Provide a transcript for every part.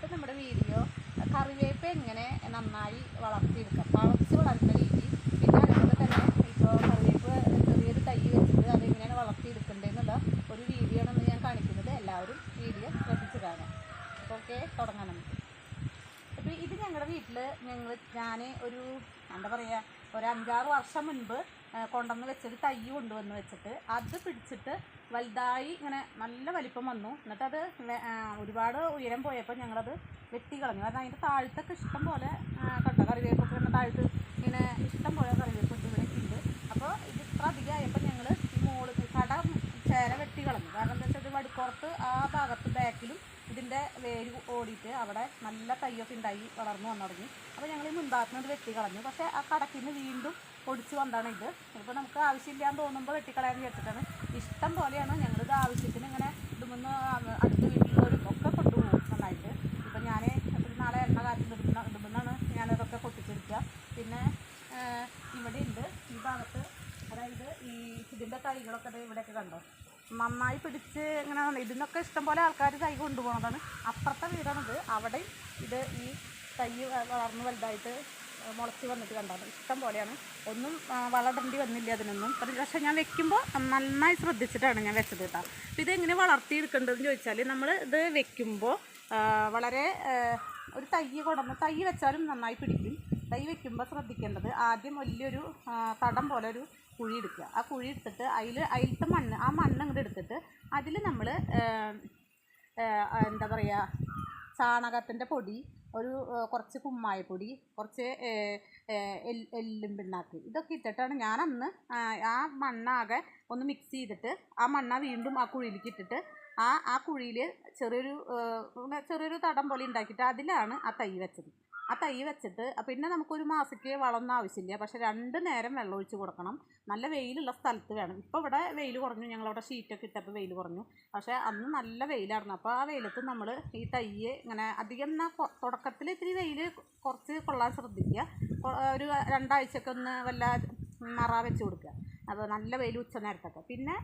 ഇന്നത്തെ നമ്മുടെ വീഡിയോ കറിവേപ്പ് എങ്ങനെ നന്നായി വളർത്തിയെടുക്കാം. വളർത്തി വളർത്തുന്ന രീതി. പിന്നെ അതുപോലെ തന്നെ ഇപ്പോൾ കറിവേപ്പ് ചെറിയൊരു തൈ വെച്ചിട്ട് അതെങ്ങനെയാണ് വളർത്തിയെടുക്കേണ്ടതെന്നുള്ള ഒരു വീഡിയോ ആണ് ഞാൻ കാണിക്കുന്നത്. എല്ലാവരും വീഡിയോ ശ്രദ്ധിച്ച് കാണാം അപ്പോൾ ഓക്കെ തുടങ്ങാം നമുക്ക് അപ്പോൾ ഇത് ഞങ്ങളുടെ വീട്ടിൽ ഞങ്ങൾ ഞാൻ ഒരു എന്താ പറയുക ഒരു അഞ്ചാറ് വർഷം മുൻപ് കൊണ്ടുവന്ന് വെച്ചൊരു തൈ കൊണ്ടുവന്ന് വെച്ചിട്ട് അത് പിടിച്ചിട്ട് വലുതായി ഇങ്ങനെ നല്ല വലിപ്പം വന്നു. എന്നിട്ട് അത് വെ- ആ, ഒരുപാട് ഉയരം പോയപ്പോൾ ഞങ്ങളത് വെട്ടി കളഞ്ഞു. കാരണം അതിന്റെ താഴത്തൊക്കെ ഇഷ്ടം പോലെ കണ്ട കറിവേപ്പൊക്കെ ഇങ്ങനെ താഴത്ത് ഇങ്ങനെ ഇഷ്ടം പോലെ കറിവേപ്പ് ഇവിടെ ഉണ്ട് അപ്പോൾ ഇത് ഇത്ര അധികമായപ്പോൾ ഞങ്ങൾ ഈ മോൾ കട ചേര വെട്ടി കളഞ്ഞു. കാരണം എന്താ വെച്ചാൽ ഇത് വടുപ്പുറത്ത് ആ ഭാഗത്ത് ബാക്കിലും ഇതിന്റെ വേര് ഓടിയിട്ട് അവിടെ നല്ല കയ്യൊക്കെ ഉണ്ടായി വളർന്നു വന്നു തുടങ്ങി. അപ്പോൾ ഞങ്ങൾ ഈ മുൻഭാഗത്ത് നിന്ന് വെട്ടി കളഞ്ഞു. പക്ഷേ ആ കടക്കിൽ നിന്ന് വീണ്ടും പൊടിച്ച് വന്നാണ് ഇത്. ഇപ്പോൾ നമുക്ക് ആവശ്യമില്ലാന്ന് തോന്നുമ്പോൾ വെട്ടിക്കളയാൻ വിചാരിച്ചിട്ടാണ്. ഇഷ്ടം പോലെയാണ് ഞങ്ങളിത് ആവശ്യത്തിന് ഇങ്ങനെ ഇടുമെന്ന് അടുത്ത വീട്ടിലുള്ളവരും ഒക്കെ കൊണ്ടുപോകും നന്നായിട്ട്. ഇപ്പം ഞാൻ ഒരു നാളെ എണ്ണ കാറ്റിൽ ഇടുന്ന ഇടുമെന്നാണ് ഞാനതൊക്കെ പൊട്ടിച്ചെടുക്കുക. പിന്നെ ഇവിടെ ഉണ്ട്. ഈ ഭാഗത്ത് അതായത് ഈ ഇതിന്റെ തൈകളൊക്കെ ഇവിടെയൊക്കെ കണ്ടോ? നന്നായി പിടിച്ച് ഇങ്ങനെ ഇതിനൊക്കെ ഇഷ്ടംപോലെ ആൾക്കാർ തൈ കൊണ്ടുപോകുന്നതാണ് അപ്പുറത്തെ വീടാണിത്. അവിടെ ഇത് ഈ തൈ വളർന്ന് വലുതായിട്ട് മുളച്ച് വന്നിട്ട് കണ്ടാണ് ഇഷ്ടം പോലെയാണ്. ഒന്നും വളരേണ്ടി വന്നില്ല അതിനൊന്നും. പക്ഷേ ഞാൻ വെക്കുമ്പോൾ നന്നായി ശ്രദ്ധിച്ചിട്ടാണ് ഞാൻ വെച്ചത് കേട്ടോ. അപ്പോൾ ഇതെങ്ങനെ വളർത്തിയെടുക്കേണ്ടതെന്ന് ചോദിച്ചാൽ നമ്മൾ ഇത് വെക്കുമ്പോൾ വളരെ ഒരു തൈ കൊണ്ടുവന്ന് തൈ വെച്ചാലും നന്നായി പിടിക്കും. തൈ വെക്കുമ്പോൾ ശ്രദ്ധിക്കേണ്ടത് ആദ്യം വലിയൊരു തടം പോലെ ഒരു കുഴി എടുക്കുക. ആ കുഴി എടുത്തിട്ട് അതിൽ അതിലത്തെ മണ്ണ് ആ മണ്ണ് അങ്ങോട്ട് എടുത്തിട്ട് അതിൽ നമ്മൾ എന്താ പറയുക ചാണകത്തിന്റെ പൊടി ഒരു കുറച്ച് കുമ്മായപ്പൊടി കുറച്ച് എല്ലും പിണ്ണാക്ക് ഇതൊക്കെ ഇട്ടിട്ടാണ് ഞാൻ അന്ന് ആ മണ്ണാകെ ഒന്ന് മിക്സ് ചെയ്തിട്ട് ആ മണ്ണ വീണ്ടും ആ കുഴിയിലേക്ക് ഇട്ടിട്ട് ആ ആ കുഴിയിൽ ചെറിയൊരു ചെറിയൊരു തടം പോലെ ഉണ്ടാക്കിയിട്ട് അതിലാണ് ആ തൈ വെച്ചത്. ആ തൈ വെച്ചിട്ട് പിന്നെ നമുക്കൊരു മാസത്തേക്ക് വളമൊന്നും ആവശ്യമില്ല. പക്ഷെ രണ്ട് നേരം വെള്ളം ഒഴിച്ച് കൊടുക്കണം. നല്ല വെയിലുള്ള സ്ഥലത്ത് വേണം. ഇപ്പോൾ ഇവിടെ വെയിൽ കുറഞ്ഞു. ഞങ്ങളവിടെ ഷീറ്റൊക്കെ ഇട്ടപ്പോൾ വെയിൽ കുറഞ്ഞു. പക്ഷേ അന്ന് നല്ല വെയിലായിരുന്നു. അപ്പോൾ ആ വെയിലത്ത് നമ്മൾ ഈ തൈയെ ഇങ്ങനെ അധികം എന്നാൽ തുടക്കത്തിൽ ഇത്തിരി വെയിൽ കുറച്ച് കൊള്ളാൻ ശ്രദ്ധിക്കുക. ഒരു രണ്ടാഴ്ചക്കൊന്ന് വല്ല മറ വെച്ച് കൊടുക്കുക. അപ്പോൾ നല്ല വെയിൽ ഉച്ച നേരത്തൊക്കെ. പിന്നെ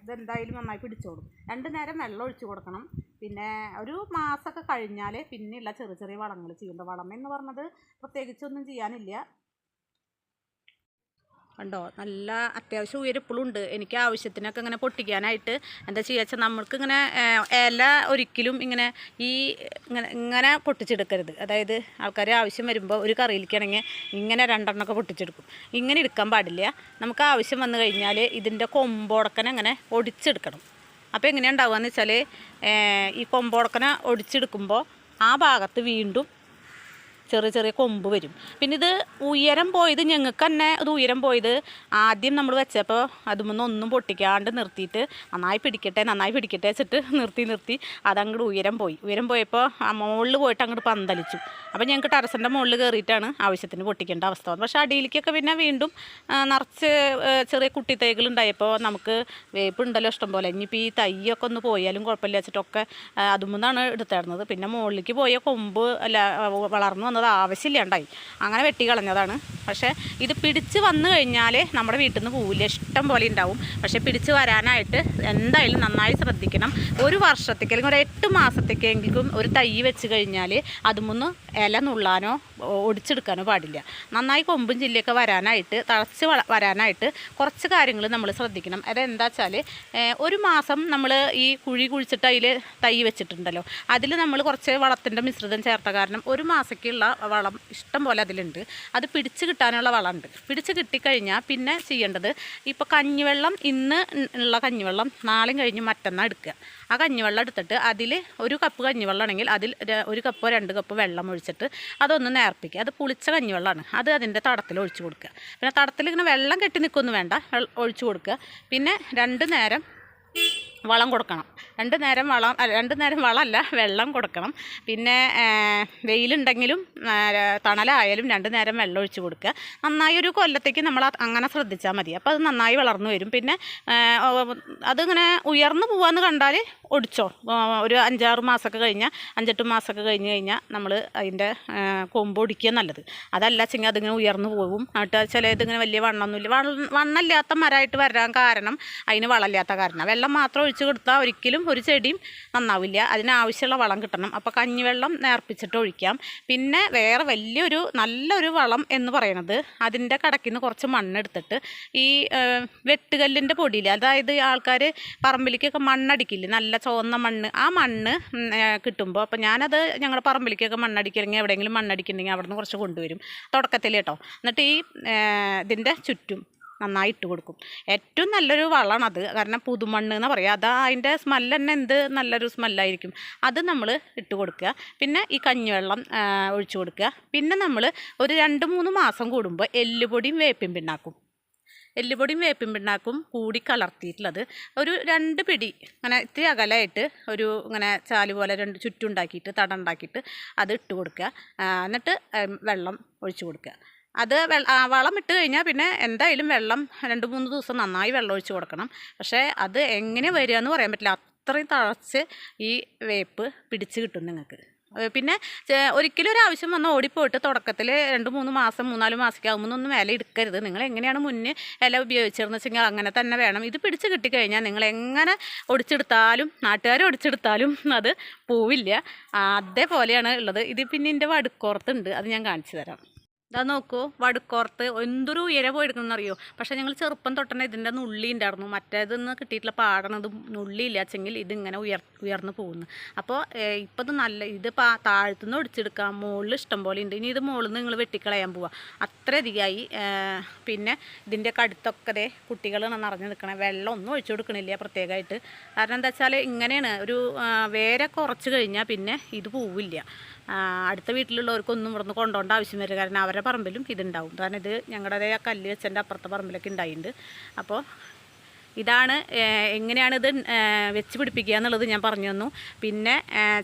ഇതെന്തായാലും നന്നായി പിടിച്ചോളും. രണ്ട് നേരം വെള്ളം ഒഴിച്ചു കൊടുക്കണം. പിന്നെ ഒരു മാസമൊക്കെ കഴിഞ്ഞാൽ പിന്നെയുള്ള ചെറിയ ചെറിയ വളങ്ങൾ ചെയ്യേണ്ട വളം എന്ന് പറഞ്ഞത് പ്രത്യേകിച്ചൊന്നും ചെയ്യാനില്ല. കണ്ടോ? നല്ല അത്യാവശ്യം ഉയരപ്പോഴും ഉണ്ട്. എനിക്ക് ആവശ്യത്തിനൊക്കെ ഇങ്ങനെ പൊട്ടിക്കാനായിട്ട് എന്താ ചെയ്യുക നമ്മൾക്ക് ഇങ്ങനെ ഇല ഒരിക്കലും ഇങ്ങനെ ഈ ഇങ്ങനെ ഇങ്ങനെ പൊട്ടിച്ചെടുക്കരുത്. അതായത് ആൾക്കാർ ആവശ്യം വരുമ്പോൾ ഒരു കറിയിലേക്കാണെങ്കിൽ ഇങ്ങനെ രണ്ടെണ്ണമൊക്കെ പൊട്ടിച്ചെടുക്കും. ഇങ്ങനെ എടുക്കാൻ പാടില്ല. നമുക്ക് ആവശ്യം വന്നു കഴിഞ്ഞാൽ ഇതിന്റെ കൊമ്പോടക്കനെ അങ്ങനെ ഒടിച്ചെടുക്കണം. അപ്പോൾ എങ്ങനെയാണ് ഉണ്ടാവുകയെന്ന് വെച്ചാൽ ഈ കൊമ്പോടക്കനെ ഒടിച്ചെടുക്കുമ്പോൾ ആ ഭാഗത്ത് വീണ്ടും ചെറിയ ചെറിയ കൊമ്പ് വരും. പിന്നെ ഇത് ഉയരം പോയത് ഞങ്ങൾക്ക് തന്നെ ഇത് ഉയരം പോയത് ആദ്യം നമ്മൾ വെച്ചപ്പോൾ അതുമൊന്നും ഒന്നും പൊട്ടിക്കാണ്ട് നിർത്തിയിട്ട് നന്നായി പിടിക്കട്ടെ നന്നായി പിടിക്കട്ടെ വെച്ചിട്ട് നിർത്തി നിർത്തി അതങ്ങോട്ട് ഉയരം പോയി. ഉയരം പോയപ്പോൾ ആ മുകളിൽ പോയിട്ട് അങ്ങോട്ട് പന്തലിച്ചു. അപ്പോൾ ഞങ്ങൾക്ക് ടെറസിന്റെ മുകളിൽ കയറിയിട്ടാണ് ആവശ്യത്തിന് പൊട്ടിക്കേണ്ട അവസ്ഥ വന്നത്. പക്ഷേ അടിയിലേക്കൊക്കെ പിന്നെ വീണ്ടും നിറച്ച് ചെറിയ കുട്ടി തൈകൾ ഉണ്ടായപ്പോൾ നമുക്ക് വേപ്പ് ഉണ്ടല്ലോ ഇഷ്ടം പോലെ. ഇനിയിപ്പോൾ ഈ തൈയൊക്കെ ഒന്ന് പോയാലും കുഴപ്പമില്ല വെച്ചിട്ടൊക്കെ അതുമൊന്നാണ് എടുത്തിടുന്നത്. പിന്നെ മുകളിലേക്ക് പോയ കൊമ്പ് അല്ല വളർന്നു വന്നത് ആവശ്യമില്ലാണ്ടായി അങ്ങനെ വെട്ടി കളഞ്ഞതാണ് പക്ഷേ ഇത് പിടിച്ച് വന്നു കഴിഞ്ഞാൽ നമ്മുടെ വീട്ടിൽ നിന്ന് പോവില്ല ഇഷ്ടം പോലെ ഉണ്ടാവും. പക്ഷേ പിടിച്ച് വരാനായിട്ട് എന്തായാലും നന്നായി ശ്രദ്ധിക്കണം. ഒരു വർഷത്തേക്ക് അല്ലെങ്കിൽ ഒരു എട്ട് മാസത്തേക്കെങ്കിലും ഒരു തൈ വെച്ച് കഴിഞ്ഞാൽ അതുമൊന്ന് ഇല നുള്ളാനോ ഒടിച്ചെടുക്കാനോ പാടില്ല. നന്നായി കൊമ്പും ചില്ലയൊക്കെ വരാനായിട്ട് തളച്ച് വരാനായിട്ട് കുറച്ച് കാര്യങ്ങൾ നമ്മൾ ശ്രദ്ധിക്കണം. അതെന്താ വെച്ചാൽ ഒരു മാസം നമ്മൾ ഈ കുഴി കുഴിച്ചിട്ട് അതിൽ തൈ വെച്ചിട്ടുണ്ടല്ലോ. അതിൽ നമ്മൾ കുറച്ച് വളത്തിന്റെ മിശ്രിതം ചേർത്ത കാരണം ഒരു മാസക്കുള്ള വളം ഇഷ്ടം പോലെ അതിലുണ്ട്. അത് പിടിച്ച് കിട്ടാനുള്ള വളമുണ്ട്. പിടിച്ച് കിട്ടിക്കഴിഞ്ഞാൽ പിന്നെ ചെയ്യേണ്ടത് ഇപ്പോൾ കഞ്ഞിവെള്ളം ഇന്ന് ഉള്ള കഞ്ഞിവെള്ളം നാളെയും കഴിഞ്ഞ് മറ്റന്നാൾ എടുക്കുക. ആ കഞ്ഞിവെള്ളം എടുത്തിട്ട് അതിൽ ഒരു കപ്പ് കഞ്ഞിവെള്ളം ആണെങ്കിൽ അതിൽ ഒരു കപ്പോ രണ്ട് കപ്പ് വെള്ളം ഒഴിച്ചിട്ട് അതൊന്ന് നേർപ്പിക്കുക. അത് പുളിച്ച കഞ്ഞിവെള്ളമാണ്. അത് അതിന്റെ തടത്തിൽ ഒഴിച്ചു കൊടുക്കുക. പിന്നെ തടത്തിൽ ഇങ്ങനെ വെള്ളം കെട്ടി നിൽക്കൊന്നും വേണ്ട. ഒഴിച്ചു കൊടുക്കുക. പിന്നെ രണ്ട് നേരം വളം കൊടുക്കണം. രണ്ട് നേരം വളം രണ്ട് നേരം വളമല്ല വെള്ളം കൊടുക്കണം. പിന്നെ വെയിലുണ്ടെങ്കിലും തണലായാലും രണ്ട് നേരം വെള്ളം ഒഴിച്ച് കൊടുക്കുക. നന്നായി ഒരു കൊല്ലത്തേക്ക് നമ്മൾ അങ്ങനെ ശ്രദ്ധിച്ചാൽ മതി. അപ്പോൾ അത് നന്നായി വളർന്നു വരും. പിന്നെ അതിങ്ങനെ ഉയർന്നു പോവാന്ന് കണ്ടാൽ ഒടിച്ചോ ഒരു അഞ്ചാറ് മാസമൊക്കെ കഴിഞ്ഞാൽ അഞ്ചെട്ട് മാസമൊക്കെ കഴിഞ്ഞ് കഴിഞ്ഞാൽ നമ്മൾ അതിന്റെ കൊമ്പ് ഒടിക്കുക നല്ലത്. അതല്ല വെച്ചെങ്കിൽ അതിങ്ങനെ ഉയർന്നു പോകും എന്നിട്ട് ചില ഇതിങ്ങനെ വലിയ വണ്ണമൊന്നുമില്ല. വണ്ണ വണ്ണമില്ലാത്ത മരമായിട്ട് വരാൻ കാരണം അതിന് വളമില്ലാത്ത കാരണം. വെള്ളം മാത്രം ഒഴിച്ച് കൊടുത്താൽ ഒരിക്കലും ഒരു ചെടിയും നന്നാവില്ല. അതിനാവശ്യമുള്ള വളം കിട്ടണം. അപ്പോൾ കഞ്ഞിവെള്ളം നേർപ്പിച്ചിട്ട് ഒഴിക്കാം. പിന്നെ വേറെ വലിയൊരു നല്ലൊരു വളം എന്ന് പറയുന്നത് അതിന്റെ കടക്കിന്ന് കുറച്ച് മണ്ണെടുത്തിട്ട് ഈ വെട്ടുകല്ലിന്റെ പൊടിയിൽ അതായത് ആൾക്കാർ പറമ്പിലേക്കൊക്കെ മണ്ണടിക്കില്ലേ? നല്ല ചുവന്ന മണ്ണ്. ആ മണ്ണ് കിട്ടുമ്പോൾ അപ്പോൾ ഞാനത് ഞങ്ങളുടെ പറമ്പിലേക്കൊക്കെ മണ്ണടിക്കണമെങ്കിൽ എവിടെയെങ്കിലും മണ്ണടിക്കുന്നുണ്ടെങ്കിൽ അവിടെ നിന്ന് കുറച്ച് കൊണ്ടുവരും. തുടക്കത്തിൽ കേട്ടോ. എന്നിട്ട് ഈ ഇതിന്റെ ചുറ്റും നന്നായി ഇട്ട് കൊടുക്കും. ഏറ്റവും നല്ലൊരു വളമാണ് അത്. കാരണം പുതുമണ്ണ് എന്ന് പറയുക അത് അതിന്റെ സ്മെല്ല് തന്നെ എന്ത് നല്ലൊരു സ്മെല്ലായിരിക്കും അത് നമ്മൾ ഇട്ട് കൊടുക്കുക. പിന്നെ ഈ കഞ്ഞിവെള്ളം ഒഴിച്ച് കൊടുക്കുക. പിന്നെ നമ്മൾ ഒരു രണ്ട് മൂന്ന് മാസം കൂടുമ്പോൾ എല്ലുപൊടിയും വേപ്പിൻ പിണ്ണാക്കും. എല്ലുപൊടിയും വേപ്പിൻ പിണ്ണാക്കും കൂടി കലർത്തിയിട്ടുള്ളത് ഒരു രണ്ട് പിടി അങ്ങനെ ഇത്തിരി അകലായിട്ട് ഒരു ഇങ്ങനെ ചാൽ പോലെ രണ്ട് ചുറ്റുണ്ടാക്കിയിട്ട് തട ഉണ്ടാക്കിയിട്ട് അത് ഇട്ട് കൊടുക്കുക. എന്നിട്ട് വെള്ളം ഒഴിച്ചു കൊടുക്കുക. അത് വളം ഇട്ട് കഴിഞ്ഞാൽ പിന്നെ എന്തായാലും വെള്ളം രണ്ട് മൂന്ന് ദിവസം നന്നായി വെള്ളം ഒഴിച്ച് കൊടുക്കണം. പക്ഷേ അത് എങ്ങനെ വരിക എന്ന് പറയാൻ പറ്റില്ല. അത്രയും തഴച്ച് ഈ വേപ്പ് പിടിച്ച് കിട്ടും നിങ്ങൾക്ക്. പിന്നെ ഒരിക്കലും ഒരു ആവശ്യം വന്നാൽ ഓടിപ്പോയിട്ട് തുടക്കത്തിൽ രണ്ട് മൂന്ന് മാസം മൂന്നാൽ ഒന്നും ഇല എടുക്കരുത്. നിങ്ങൾ എങ്ങനെയാണ് മുന്നേ ഇല ഉപയോഗിച്ചിരുന്നു വെച്ചെങ്കിൽ അങ്ങനെ തന്നെ വേണം. ഇത് പിടിച്ച് കിട്ടിക്കഴിഞ്ഞാൽ നിങ്ങൾ എങ്ങനെ ഒടിച്ചെടുത്താലും നാട്ടുകാർ ഒടിച്ചെടുത്താലും അത് പോവില്ല. അതേപോലെയാണ് ഉള്ളത്. ഇത് പിന്നെ എന്റെ വടുക്കോർത്തുണ്ട്. അത് ഞാൻ കാണിച്ചു തരാം. ഇതാ നോക്കൂ വടുക്കോർത്ത് എന്തൊരു ഉയരെ പോയെടുക്കണമെന്നറിയോ പക്ഷേ ഞങ്ങൾ ചെറുപ്പം തൊട്ടന്നെ ഇതിന്റെ നുള്ളി ഉണ്ടായിരുന്നു. മറ്റേതൊന്നും കിട്ടിയിട്ടില്ല പാടണത് നുള്ളിയില്ല. വെച്ചെങ്കിൽ ഇതിങ്ങനെ ഉയർ ഉയർന്നു പോകുന്നു. അപ്പോൾ ഇപ്പം ഇത് നല്ല ഇത് പാ താഴത്തുനിന്ന് ഒടിച്ചെടുക്കാം. മുകളിൽ ഇഷ്ടം പോലെ ഉണ്ട്. ഇനി ഇത് മുകളിൽ നിന്ന് നിങ്ങൾ വെട്ടിക്കളയാൻ പോവുക അത്രയധികമായി പിന്നെ ഇതിന്റെ കടുത്തൊക്കെ കുട്ടികളാണ് നിറഞ്ഞു നിൽക്കണേ. വെള്ളം ഒന്നും ഒഴിച്ചു കൊടുക്കണില്ല പ്രത്യേകമായിട്ട്. കാരണം എന്താ വെച്ചാൽ ഇങ്ങനെയാണ്. ഒരു വേരെ കുറച്ച് കഴിഞ്ഞാൽ പിന്നെ ഇത് പോവില്ല. അടുത്ത വീട്ടിലുള്ളവർക്കൊന്നും ഇവിടുന്ന് കൊണ്ടുപോകേണ്ട ആവശ്യം വരും കാരണം അവരുടെ പറമ്പിലും ഇതുണ്ടാവും. കാരണം ഇത് ഞങ്ങളുടെ കല്ല് അച്ഛന്റെ അപ്പുറത്തെ പറമ്പിലൊക്കെ ഉണ്ടായിട്ടുണ്ട്. അപ്പോൾ ഇതാണ് എങ്ങനെയാണിത് വെച്ച് പിടിപ്പിക്കുക എന്നുള്ളത് ഞാൻ പറഞ്ഞു തന്നു. പിന്നെ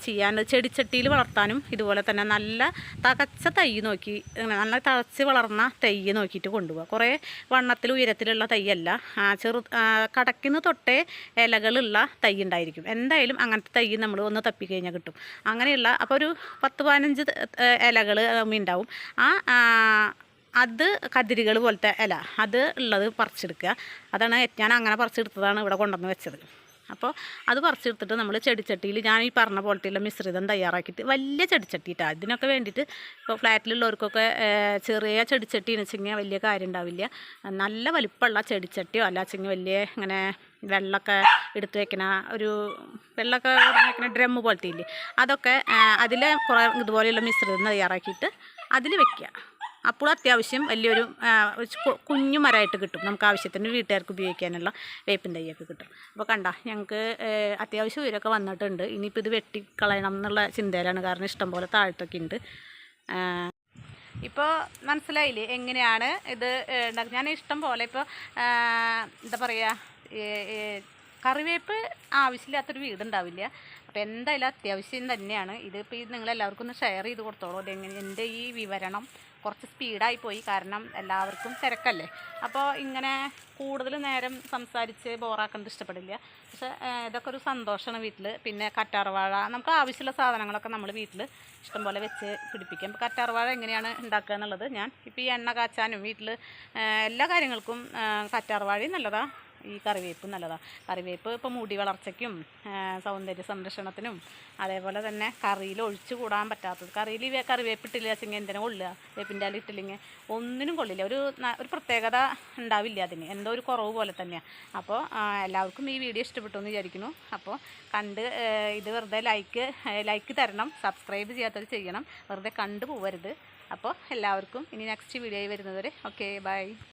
ചെയ്യാൻ ചെടിച്ചട്ടിയിൽ വളർത്താനും ഇതുപോലെ തന്നെ നല്ല തകച്ച തൈ നോക്കി നല്ല തകച്ച് വളർന്ന തൈ നോക്കിയിട്ട് കൊണ്ടുപോകുക കുറേ വണ്ണത്തിൽ ഉയരത്തിലുള്ള തൈയല്ല. ചെറു കടക്കുന്ന തൊട്ടേ ഇലകളുള്ള തൈ ഉണ്ടായിരിക്കും. എന്തായാലും അങ്ങനത്തെ തൈ നമ്മൾ ഒന്ന് തപ്പിക്കഴിഞ്ഞാൽ കിട്ടും. അങ്ങനെയുള്ള അപ്പോൾ ഒരു പത്ത് പതിനഞ്ച് ഇലകൾ ഉണ്ടാവും. ആ, അത് കതിരുകൾ പോലത്തെ ഇല. അത് ഉള്ളത് പറിച്ചെടുക്കുക. അതാണ് ഞാൻ അങ്ങനെ പറിച്ചെടുത്തതാണ് ഇവിടെ കൊണ്ടുവന്ന് വെച്ചത്. അപ്പോൾ അത് പറിച്ചെടുത്തിട്ട് നമ്മൾ ചെടിച്ചട്ടിയിൽ ഞാൻ ഈ പറഞ്ഞ പോലത്തെയുള്ള മിശ്രിതം തയ്യാറാക്കിയിട്ട് വലിയ ചെടിച്ചട്ടിയിട്ടാണ് ഇതിനൊക്കെ വേണ്ടിയിട്ട് ഇപ്പോൾ ഫ്ലാറ്റിലുള്ളവർക്കൊക്കെ ചെറിയ ചെടിച്ചട്ടി എന്ന് വെച്ചെങ്കിൽ വലിയ കാര്യം ഉണ്ടാവില്ല. നല്ല വലിപ്പമുള്ള ചെടിച്ചട്ടിയോ അല്ല വെച്ചെങ്കിൽ വലിയ ഇങ്ങനെ വെള്ളമൊക്കെ എടുത്ത് വെക്കണ ഒരു വെള്ളമൊക്കെ വെക്കണ ഡ്രമ്മ് പോലത്തെ ഇല്ലേ? അതൊക്കെ അതിൽ കുറേ ഇതുപോലെയുള്ള മിശ്രിതം തയ്യാറാക്കിയിട്ട് അതിൽ വെക്കുക. അപ്പോൾ അത്യാവശ്യം വലിയൊരു കുഞ്ഞു മരമായിട്ട് കിട്ടും. നമുക്ക് ആവശ്യത്തിന് വീട്ടുകാർക്ക് ഉപയോഗിക്കാനുള്ള വേപ്പിൻ തൈയൊക്കെ കിട്ടും. അപ്പോൾ കണ്ട ഞങ്ങൾക്ക് അത്യാവശ്യം ഉയരമൊക്കെ വന്നിട്ടുണ്ട്. ഇനിയിപ്പോൾ ഇത് വെട്ടിക്കളയണം എന്നുള്ള ചിന്തയിലാണ്. കാരണം ഇഷ്ടംപോലെ താഴ്ത്തൊക്കെ ഉണ്ട്. ഇപ്പോൾ മനസ്സിലായില്ലേ എങ്ങനെയാണ് ഇത് ഉണ്ടാക്കുക ഞാൻ ഇഷ്ടം പോലെ ഇപ്പോൾ എന്താ പറയുക കറിവേപ്പ് ആവശ്യമില്ലാത്തൊരു വീടുണ്ടാവില്ല. അപ്പോൾ എന്തായാലും അത്യാവശ്യം തന്നെയാണ്. ഇതിപ്പോൾ ഈ നിങ്ങളെല്ലാവർക്കും ഒന്ന് ഷെയർ ചെയ്ത് കൊടുത്തോളൂ. അതെങ്ങനെ എന്റെ ഈ വിവരണം കുറച്ച് സ്പീഡായി പോയി. കാരണം എല്ലാവർക്കും തിരക്കല്ലേ. അപ്പോൾ ഇങ്ങനെ കൂടുതൽ നേരം സംസാരിച്ച് ബോറാക്കുന്നത് ഇഷ്ടപ്പെടില്ല. പക്ഷേ ഇതൊക്കെ ഒരു സന്തോഷമാണ് വീട്ടിൽ പിന്നെ കറ്റാർവാഴ നമുക്ക് ആവശ്യമുള്ള സാധനങ്ങളൊക്കെ നമ്മൾ വീട്ടിൽ ഇഷ്ടംപോലെ വെച്ച് പിടിപ്പിക്കും. അപ്പോൾ കറ്റാർവാഴ എങ്ങനെയാണ് ഉണ്ടാക്കുക എന്നുള്ളത് ഞാൻ ഇപ്പോൾ ഈ എണ്ണ കാച്ചാനും വീട്ടിൽ എല്ലാ കാര്യങ്ങൾക്കും കറ്റാർവാഴയും നല്ലതാണ് ഈ കറിവേപ്പ് നല്ലതാണ് കറിവേപ്പ് ഇപ്പോൾ മുടി വളർച്ചയ്ക്കും സൗന്ദര്യ സംരക്ഷണത്തിനും അതേപോലെ തന്നെ കറിയിൽ ഒഴിച്ചു കൂടാൻ പറ്റാത്തത്. കറിയിൽ കറിവേപ്പ് ഇട്ടില്ല വെച്ചെങ്കിൽ എന്തിനാ കൊള്ളുക? വേപ്പിന്റെ അല ഇട്ടില്ലെങ്കിൽ ഒന്നിനും കൊള്ളില്ല. ഒരു ഒരു പ്രത്യേകത ഉണ്ടാവില്ല അതിന്. എന്തോ ഒരു കുറവ് പോലെ തന്നെയാണ് അപ്പോൾ എല്ലാവർക്കും ഈ വീഡിയോ ഇഷ്ടപ്പെട്ടു എന്ന് വിചാരിക്കുന്നു. അപ്പോൾ കണ്ട് ഇത് വെറുതെ ലൈക്ക് ലൈക്ക് തരണം. സബ്സ്ക്രൈബ് ചെയ്യാത്തത് ചെയ്യണം. വെറുതെ കണ്ടു പോവരുത്. അപ്പോൾ എല്ലാവർക്കും ഇനി നെക്സ്റ്റ് വീഡിയോയിൽ വരുന്നവരെ ഓക്കെ ബൈ.